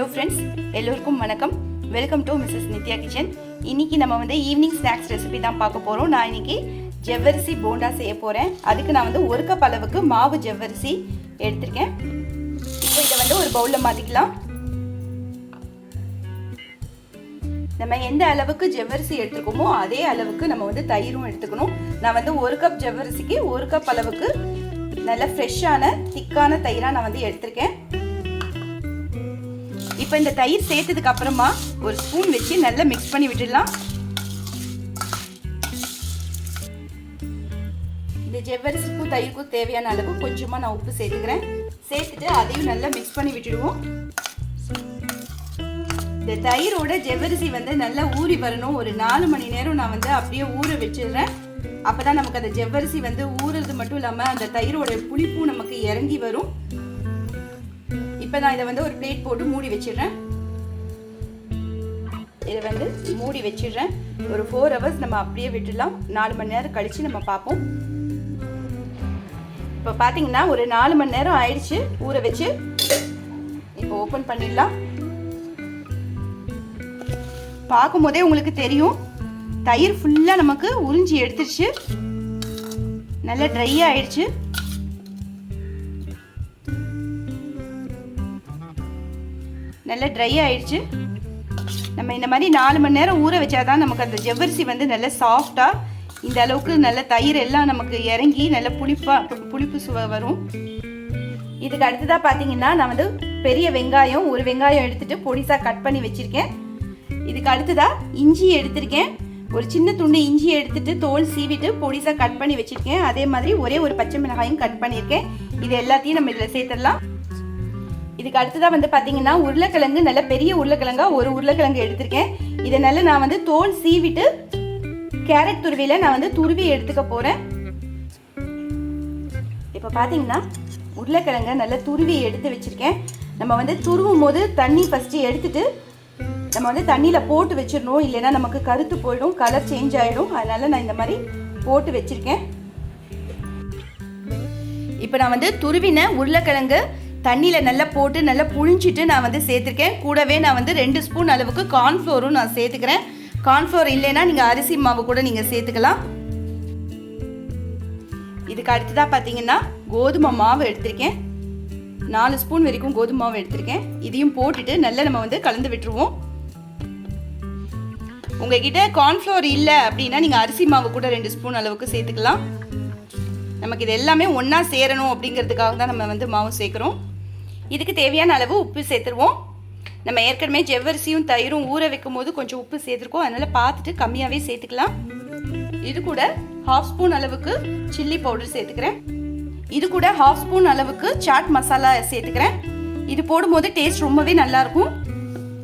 Hello friends எல்லோருக்கும் வணக்கம். Welcome to Mrs Nithya kitchen இன்னைக்கு நம்ம வந்து ஈவினிங் ஸ்நாக்ஸ் ரெசிபி தான் பார்க்க போகிறோம் நான் இன்னைக்கு ஜவ்வரிசி போண்டா செய்ய போகிறேன் அதுக்கு நான் வந்து ஒரு கப் அளவுக்கு மாவு ஜவ்வரிசி எடுத்திருக்கேன். இப்போ இதை வந்து ஒரு பவுலில் மாற்றிக்கலாம் நம்ம எந்த அளவுக்கு ஜவ்வரிசி எடுத்துக்கோமோ அதே அளவுக்கு நம்ம வந்து தயிரும் எடுத்துக்கணும். நான் வந்து ஒரு கப் ஜவ்வரிசிக்கு ஒரு கப் அளவுக்கு நல்ல ஃப்ரெஷ்ஷான திக்கான தயிராக நான் வந்து எடுத்திருக்கேன். இப்போ இந்த தயிர் சேர்த்ததுக்கு அப்புறமா ஒரு ஸ்பூன் வச்சு நல்லா மிக்ஸ் பண்ணி விட்டுடலாம். இந்த ஜெவ்வரிசிக்கும் தயிருக்கும் தேவையான அளவு கொஞ்சமாக நான் உப்பு சேர்த்துக்கிறேன். சேர்த்துட்டு அதையும் நல்லா மிக்ஸ் பண்ணி விட்டுடுவோம். இந்த தயிரோட ஜெவ்வரிசி வந்து நல்லா ஊறி வரணும். ஒரு நாலு மணி நேரம் நான் வந்து அப்படியே ஊற வச்சிடுறேன். அப்போதான் நமக்கு அந்த ஜெவ்வரிசி வந்து ஊறுறது மட்டும் இல்லாமல் அந்த தயிரோட புளிப்பும் நமக்கு இறங்கி வரும். இப்போ நான் இதை வந்து ஒரு பிளேட் போட்டு மூடி வச்சிடுறேன். இதை வந்து மூடி வச்சிடுறேன். ஒரு ஃபோர் ஹவர்ஸ் நம்ம அப்படியே விட்டுடலாம். நாலு மணி நேரம் கழிச்சு நம்ம பார்ப்போம். இப்போ பார்த்தீங்கன்னா ஒரு நாலு மணி நேரம் ஆயிடுச்சு. ஊற வச்சு இப்போ ஓப்பன் பண்ணிடலாம். பார்க்கும்போதே உங்களுக்கு தெரியும். தயிர் ஃபுல்லாக நமக்கு உறிஞ்சி எடுத்துருச்சு. நல்லா ட்ரை ஆயிடுச்சு. நல்லா ட்ரை ஆயிடுச்சு. நம்ம இந்த மாதிரி நாலு மணி நேரம் ஊற வச்சாதான் நமக்கு அந்த ஜவ்வரிசி வந்து நல்லா சாஃப்டாக இந்த அளவுக்கு நல்ல தயிர் எல்லாம் நமக்கு இறங்கி நல்ல புளிப்பாக புளிப்பு சுவை வரும். இதுக்கு அடுத்ததாக பார்த்தீங்கன்னா நான் வந்து பெரிய வெங்காயம் ஒரு வெங்காயம் எடுத்துட்டு பொடிசாக கட் பண்ணி வச்சுருக்கேன். இதுக்கு அடுத்ததாக இஞ்சி எடுத்திருக்கேன். ஒரு சின்ன துண்டு இஞ்சி எடுத்துட்டு தோல் சீவிட்டு பொடிசாக கட் பண்ணி வச்சுருக்கேன். அதே மாதிரி ஒரே ஒரு பச்சை மிளகாயும் கட் பண்ணியிருக்கேன் இது எல்லாத்தையும் நம்ம இதில் சேர்த்துடலாம். இதுக்கு அடுத்ததாக வந்து பார்த்தீங்கன்னா உருளைக்கிழங்கு நல்ல பெரிய உருளைக்கிழங்காக ஒரு உருளைக்கிழங்கு எடுத்திருக்கேன். இதை நல்லா நான் வந்து தோல் சீவிட்டு கேரட் துருவியில் நான் வந்து துருவி எடுத்துக்க போகிறேன் இப்போ பார்த்தீங்கன்னா உருளைக்கிழங்க நல்லா துருவி எடுத்து வச்சுருக்கேன். நம்ம வந்து துருவும் போது தண்ணி ஃபஸ்ட்டு எடுத்துட்டு நம்ம வந்து தண்ணியில் போட்டு வச்சிடணும். இல்லைன்னா நமக்கு கருத்து போயிடும் கலர் சேஞ்ச் ஆகிடும் அதனால் நான் இந்த மாதிரி போட்டு வச்சுருக்கேன். இப்போ நான் வந்து துருவின உருளைக்கிழங்கு தண்ணியில் நல்லா போட்டு நல்லா புழிஞ்சிட்டு நான் வந்து சேர்த்துருக்கேன். கூடவே நான் வந்து ரெண்டு ஸ்பூன் அளவுக்கு கார்ன்ஃப்ளோரும் நான் சேர்த்துக்கிறேன். கார்ன்ஃப்ளோர் இல்லைன்னா நீங்கள் அரிசி மாவு கூட நீங்கள் சேர்த்துக்கலாம். இதுக்கு அடுத்ததாக பார்த்தீங்கன்னா கோதுமை மாவு எடுத்திருக்கேன். நாலு ஸ்பூன் வரைக்கும் கோதுமை மாவு எடுத்திருக்கேன். இதையும் போட்டுட்டு நல்லா நம்ம வந்து கலந்து விட்டுருவோம். உங்ககிட்ட கார்ன்ஃப்ளோர் இல்லை அப்படின்னா நீங்கள் அரிசி மாவு கூட ரெண்டு ஸ்பூன் அளவுக்கு சேர்த்துக்கலாம். நமக்கு இது எல்லாமே ஒன்றா சேரணும் அப்படிங்கிறதுக்காக தான் நம்ம வந்து மாவு சேர்க்குறோம். இதுக்கு தேவையான அளவு உப்பு சேர்த்துருவோம். நம்ம ஏற்கனவே ஜெவ்வரிசியும் தயிரும் ஊற வைக்கும் போது கொஞ்சம் உப்பு சேர்த்துருக்கோம். அதனால் பார்த்துட்டு கம்மியாகவே சேர்த்துக்கலாம். இது கூட ஹாஃப் ஸ்பூன் அளவுக்கு சில்லி பவுடர் சேர்த்துக்கிறேன். இது கூட ஹாஃப் ஸ்பூன் அளவுக்கு சாட் மசாலா சேர்த்துக்கிறேன். இது போடும்போது டேஸ்ட் ரொம்பவே நல்லாயிருக்கும்.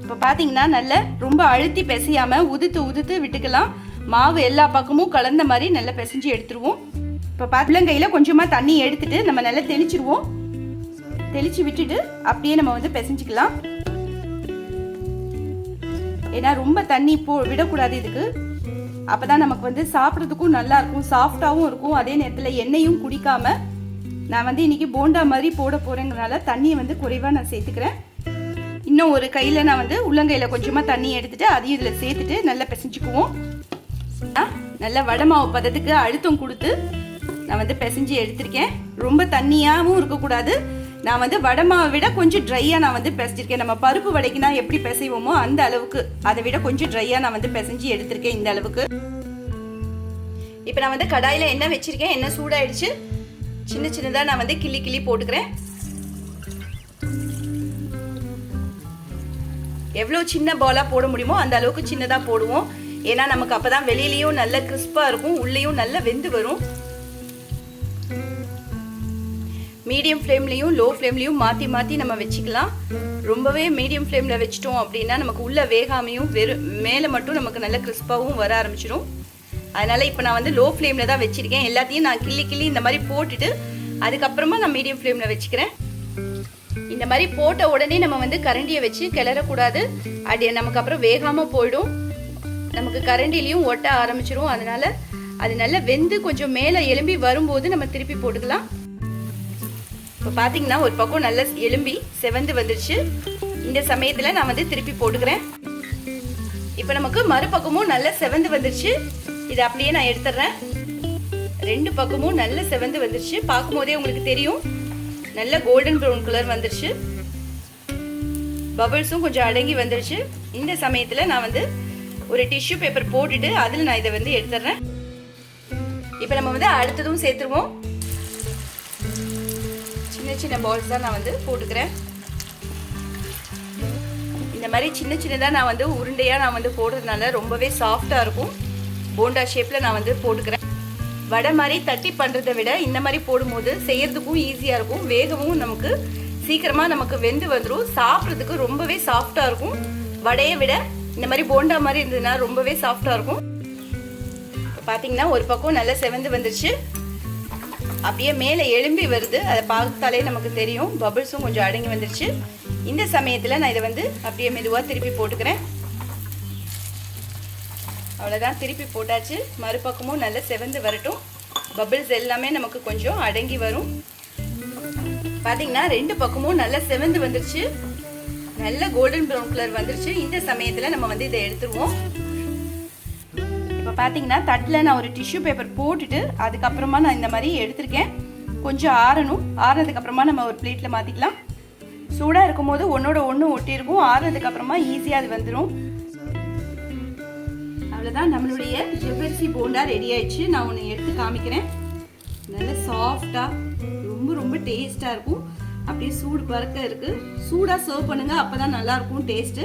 இப்போ பார்த்தீங்கன்னா நல்ல ரொம்ப அழுத்தி பிசையாமல் உதுத்து உதுத்து விட்டுக்கலாம். மாவு எல்லா பக்கமும் கலந்த மாதிரி நல்லா பிசைஞ்சு எடுத்துருவோம். இப்போ பார்த்துலங்கையில் கொஞ்சமாக தண்ணி எடுத்துட்டு நம்ம நல்லா தெளிச்சிருவோம். தெளிச்சு விட்டுட்டு அப்படியே நம்ம வந்து பிசைஞ்சிக்கலாம். ஏன்னா ரொம்ப தண்ணி போ விடக்கூடாது இதுக்கு. அப்போதான் நமக்கு வந்து சாப்பிட்றதுக்கும் நல்லா இருக்கும் சாஃப்டாகவும் இருக்கும். அதே நேரத்தில் எண்ணெயும் குடிக்காம நான் வந்து இன்னைக்கு போண்டா மாதிரி போட போகிறேங்கிறனால தண்ணியை வந்து குறைவாக நான் சேர்த்துக்கிறேன். இன்னும் ஒரு கையில் நான் வந்து உள்ளங்கையில் கொஞ்சமாக தண்ணி எடுத்துட்டு அதையும் இதில் சேர்த்துட்டு நல்லா பிசைஞ்சுக்குவோம். நல்லா வடமாவு பதத்துக்கு அழுத்தம் கொடுத்து நான் வந்து பிசைஞ்சு எடுத்திருக்கேன். ரொம்ப தண்ணியாகவும் இருக்கக்கூடாது. நான் வந்து வடை மாவை விட கொஞ்சம் ட்ரையாக நான் வந்து பிசைஞ்சிருக்கேன். நம்ம பருப்பு வடைக்குனா எப்படி பிசைவோமோ அந்த அளவுக்கு. அதை விட கொஞ்சம் ட்ரையாக நான் வந்து பிசைஞ்சு எடுத்திருக்கேன் இந்த அளவுக்கு. இப்போ நான் வந்து கடாயில் எண்ணெய் வச்சிருக்கேன். எண்ணெய் சூடாயிடுச்சு. சின்ன சின்னதாக நான் வந்து கிள்ளி கிள்ளி போட்டுக்கிறேன். எவ்வளோ சின்ன பாலாக போட முடியுமோ அந்த அளவுக்கு சின்னதாக போடுவோம். ஏன்னா நமக்கு அப்போ தான் வெளியிலையும் நல்ல கிறிஸ்பாக இருக்கும். உள்ளேயும் நல்ல வெந்து வரும். மீடியம் ஃப்ளேம்லேயும் லோ ஃப்ளேம்லேயும் மாற்றி மாற்றி நம்ம வச்சுக்கலாம். ரொம்பவே மீடியம் ஃப்ளேமில் வச்சிட்டோம் அப்படின்னா நமக்கு உள்ளே வேகாமையும் வெறும் மேலே மட்டும் நமக்கு நல்ல கிறிஸ்பாகவும் வர ஆரம்பிச்சிடும் அதனால் இப்போ நான் வந்து லோ ஃப்ளேமில் தான் வச்சுருக்கேன். எல்லாத்தையும் நான் கிள்ளி கிள்ளி இந்த மாதிரி போட்டுட்டு அதுக்கப்புறமா நான் மீடியம் ஃப்ளேமில் வச்சுக்கிறேன். இந்த மாதிரி போட்ட உடனே நம்ம வந்து கரண்டியை வச்சு கிளறக்கூடாது. அது நமக்கு அப்புறம் வேகாமல் போயிடும். நமக்கு கரண்டிலையும் ஒட்ட ஆரம்பிச்சிரும். அதனால அது நல்லா வெந்து கொஞ்சம் மேலே எலும்பி வரும்போது நம்ம திருப்பி போட்டுக்கலாம். இப்போ பார்த்தீங்கன்னா ஒரு பக்கம் நல்லா எலும்பி செவந்து வந்துருச்சு. இந்த சமயத்தில் நான் வந்து திருப்பி போட்டுக்கிறேன். இப்போ நமக்கு மறுபக்கமும் நல்ல செவந்து வந்துருச்சு. இதை அப்படியே நான் எடுத்துடுறேன். ரெண்டு பக்கமும் நல்ல செவந்து வந்துருச்சு. பார்க்கும்போதே உங்களுக்கு தெரியும். நல்ல கோல்டன் ப்ரௌன் கலர் வந்துருச்சு. பபிள்ஸும் கொஞ்சம் அடங்கி வந்துருச்சு. இந்த சமயத்தில் நான் வந்து ஒரு டிஷ்யூ பேப்பர் போட்டுட்டு அதில் நான் இதை வந்து எடுத்துடுறேன். இப்போ நம்ம வந்து அடுத்ததும் சேர்த்துருவோம். சின்ன சின்ன பால்ஸ் தான் நான் வந்து போட்டுக்கிறேன். இந்த மாதிரி சின்ன சின்னதாக நான் வந்து உருண்டையாக நான் வந்து போடுறதுனால ரொம்பவே சாஃப்டாக இருக்கும். போண்டா ஷேப்பில் நான் வந்து போட்டுக்கிறேன். வடை மாதிரி தட்டி பண்ணுறதை விட இந்த மாதிரி போடும்போது செய்கிறதுக்கும் ஈஸியாக இருக்கும். வேகவும் நமக்கு சீக்கிரமாக நமக்கு வெந்து வந்துடும் சாப்பிட்றதுக்கு ரொம்பவே சாஃப்டாக இருக்கும். வடையை விட இந்த மாதிரி போண்டா மாதிரி இருந்ததுன்னா ரொம்பவே சாஃப்டாக இருக்கும். பார்த்தீங்கன்னா ஒரு பக்கம் நல்லா செவந்து வந்துருச்சு. அப்படியே மேலே எலும்பி வருது. அதை பார்த்தாலே நமக்கு தெரியும். பபிள்ஸும் கொஞ்சம் அடங்கி வந்துருச்சு. இந்த சமயத்தில் நான் இதை வந்து அப்படியே மெதுவாக திருப்பி போட்டுக்கிறேன். அவ்வளோதான் திருப்பி போட்டாச்சு. மறுபக்கமும் நல்லா செவந்து வரட்டும். பபிள்ஸ் எல்லாமே நமக்கு கொஞ்சம் அடங்கி வரும். பார்த்தீங்கன்னா ரெண்டு பக்கமும் நல்லா செவந்து வந்துருச்சு. நல்ல கோல்டன் ப்ரௌன் கலர் வந்துருச்சு. இந்த சமயத்தில் நம்ம வந்து இதை எடுத்துருவோம். பார்த்தீங்கன்னா தட்டில் நான் ஒரு டிஷ்யூ பேப்பர் போட்டுட்டு அதுக்கப்புறமா நான் இந்த மாதிரி எடுத்திருக்கேன். கொஞ்சம் ஆறணும். ஆறுனதுக்கப்புறமா நம்ம ஒரு பிளேட்டில் மாற்றிக்கலாம் சூடாக இருக்கும்போது ஒன்றோட ஒன்று ஒட்டியிருக்கும். ஆறுனதுக்கப்புறமா ஈஸியாக அது வந்துடும் அவ்வளோதான் நம்மளுடைய ஜெபர்சி போண்டா ரெடி ஆயிடுச்சு. நான் ஒன்று எடுத்து காமிக்கிறேன். நல்ல சாஃப்டாக ரொம்ப ரொம்ப டேஸ்ட்டாக இருக்கும். அப்படியே சூடு பறக்க இருக்குது சூடாக சர்வ் பண்ணுங்கள் அப்போ தான் நல்லாயிருக்கும் டேஸ்ட்டு